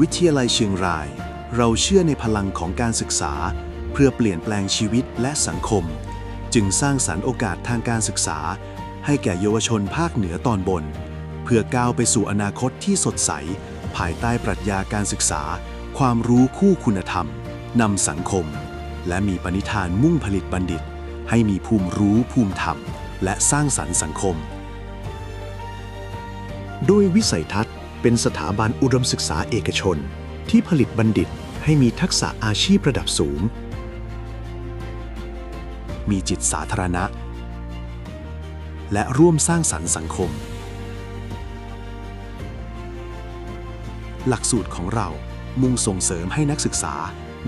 วิทยาลัยเชียงราย เราเชื่อในพลังของการศึกษา เพื่อเปลี่ยนแปลงชีวิตและสังคม จึงสร้างสรรค์โอกาสทางการศึกษา ให้แก่เยาวชนภาคเหนือตอนบน เพื่อก้าวไปสู่อนาคตที่สดใส ภายใต้ปรัชญาการศึกษา ความรู้คู่คุณธรรมนำสังคม และมีปณิธานมุ่งผลิตบัณฑิต ให้มีภูมิรู้ภูมิธรรม และสร้างสรรค์สังคม ด้วยวิสัยทัศน์ เป็นสถาบันอุดมศึกษาเอกชน ที่ผลิตบัณฑิตให้มีทักษะอาชีพระดับสูง มีจิตสาธารณะ และร่วมสร้างสรรค์สังคม หลักสูตรของเรามุ่งส่งเสริมให้นักศึกษา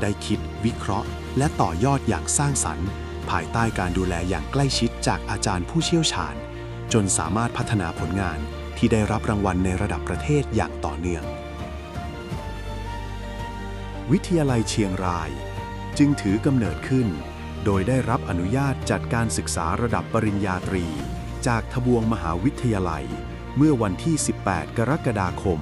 ได้คิด วิเคราะห์ และต่อยอดอย่างสร้างสรรค์ ภายใต้การดูแลอย่างใกล้ชิดจากอาจารย์ผู้เชี่ยวชาญ จนสามารถพัฒนาผลงาน ที่ได้รับรางวัลในระดับประเทศอย่างต่อเนื่อง วิทยาลัยเชียงราย จึงถือกำเนิดขึ้น โดยได้รับอนุญาตจัดการศึกษาระดับปริญญาตรี จากทบวงมหาวิทยาลัย เมื่อวันที่ 18 กรกฎาคม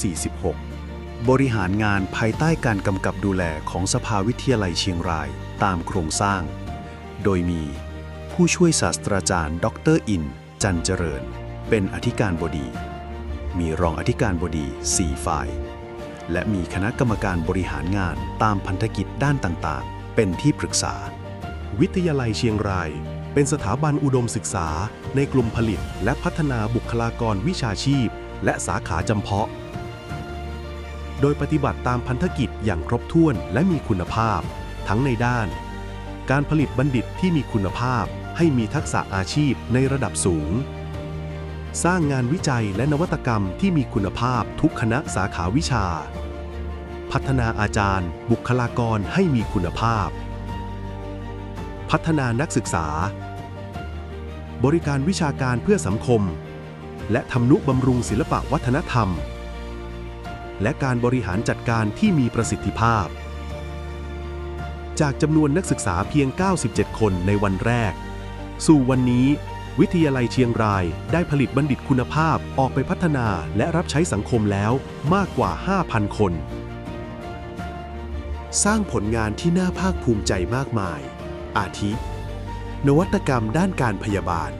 2546 บริหารงานภายใต้การกำกับดูแลของสภาวิทยาลัยเชียงรายตามโครงสร้าง โดยมีผู้ช่วยศาสตราจารย์ ดรอิน จันเจริญ เป็นอธิการบดี มีรองอธิการบดี 4 ฝ่าย และมีคณะกรรมการบริหารงานตามพันธกิจด้านต่างๆ เป็นที่ปรึกษา วิทยาลัยเชียงราย เป็นสถาบันอุดมศึกษา ในกลุ่มผลิต และพัฒนาบุคลากรวิชาชีพ และสาขาจำเพาะ โดยปฏิบัติตามพันธกิจอย่างครบถ้วนและมีคุณภาพ ทั้งในด้าน การผลิตบัณฑิตที่มีคุณภาพให้มีทักษะอาชีพในระดับสูง สร้างงานวิจัยและนวัตกรรมที่มีคุณภาพทุกคณะสาขาวิชา พัฒนาอาจารย์ บุคลากรให้มีคุณภาพ พัฒนานักศึกษา บริการวิชาการเพื่อสังคม และทำนุบำรุงศิลปะวัฒนธรรม และการบริหารจัดการที่มีประสิทธิภาพ จากจำนวนนักศึกษาเพียง 97 คนในวันแรก สู่วันนี้ วิทยาลัยเชียงราย ได้ผลิตบัณฑิตคุณภาพออกไปพัฒนาและรับใช้สังคมแล้วมากกว่า 5,000 คน สร้างผลงานที่น่าภาคภูมิใจมากมาย อาทิ นวัตกรรมด้านการพยาบาล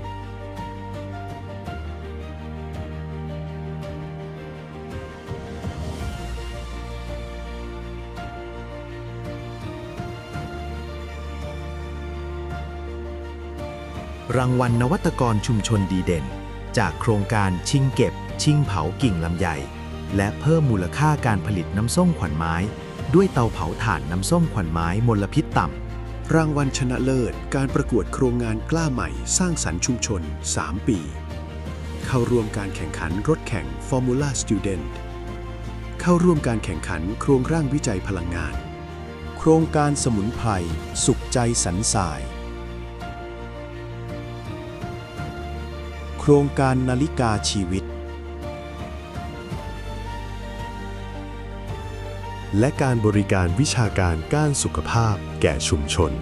รางวัลนวัตกรชุมชนดีเด่น จากโครงการชิงเก็บ ชิงเผากิ่งลำไย และเพิ่มมูลค่าการผลิตน้ำส้มขวัญไม้ ด้วยเตาเผาถ่านน้ำส้มขวัญไม้มลพิษต่ำ รางวัลชนะเลิศ การประกวดโครงงานกล้าใหม่ สร้างสรรค์ชุมชน 3 ปี เข้าร่วมการแข่งขันรถแข่ง Formula Student เข้าร่วมการแข่งขันโครงร่างวิจัยพลังงาน โครงการสมุนไพรสุขใจสันสาย ครงการนาฬิกาชีวิต และการบริการวิชาการก้านสุขภาพแก่ชุมชน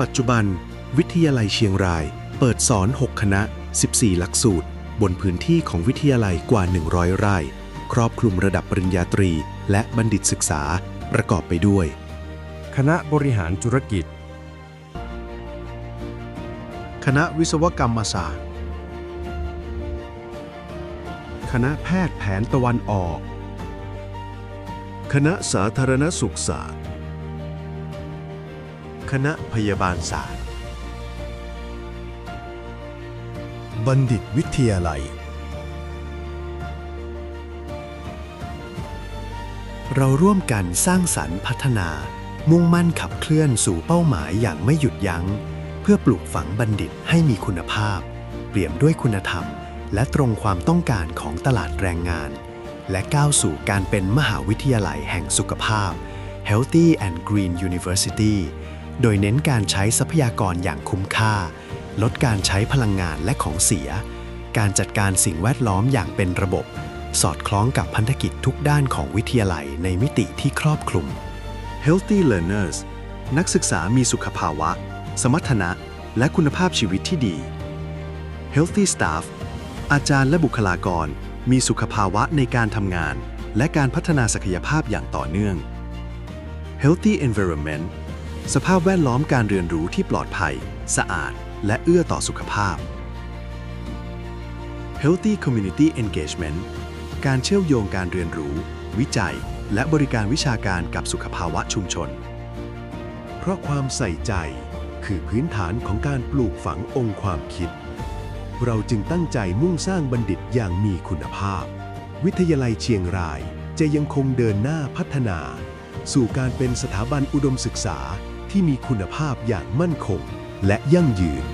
ปัจจุบัน วิทยาลัยเชียงราย เปิดสอน 6 คณะ 14 หลักสูตร บนพื้นที่ของวิทยาลัยกว่า 100 ไร่ ครอบคลุมระดับปริญญาตรี และบัณฑิตศึกษาประกอบไปด้วย คณะบริหารธุรกิจ คณะวิศวกรรมศาสตร์ คณะแพทย์แผนตะวันออก คณะสาธารณสุขศาสตร์ คณะพยาบาลศาสตร์ บัณฑิตวิทยาลัย เราร่วมกันสร้างสรรค์พัฒนา มุ่งมั่นขับเคลื่อนสู่เป้าหมายอย่างไม่หยุดยัง้ง เพื่อปลูกฝังบัณฑิตให้มีคุณภาพ เปี่ยมด้วยคุณธรรม และตรงความต้องการของตลาดแรงงาน และก้าวสู่การเป็นมหาวิทยาลัยแห่งสุขภาพ Healthy and Green University โดยเน้นการใช้ทรัพยากรอย่างคุ้มค่า ลดการใช้พลังงานและของเสีย การจัดการสิ่งแวดล้อมอย่างเป็นระบบ สอดคล้องกับพันธกิจทุกด้านของวิทยาลัยในมิติที่ครอบคลุม Healthy Learners นักศึกษามีสุขภาวะ สมรรถนะ และคุณภาพชีวิตที่ดี Healthy Staff อาจารย์และบุคลากร มีสุขภาวะในการทำงาน และการพัฒนาศักยภาพอย่างต่อเนื่อง Healthy Environment สภาพแวดล้อมการเรียนรู้ที่ปลอดภัย สะอาด และเอื้อต่อสุขภาพ Healthy Community Engagement การเชื่อมโยงการเรียนรู้ วิจัย และบริการวิชาการกับสุขภาวะชุมชน เพราะความใส่ใจ คือพื้นฐานของการปลูกฝังองค์ความคิด เราจึงตั้งใจมุ่งสร้างบัณฑิตอย่างมีคุณภาพ วิทยาลัยเชียงรายจะยังคงเดินหน้าพัฒนา สู่การเป็นสถาบันอุดมศึกษาที่มีคุณภาพอย่างมั่นคงและยั่งยืน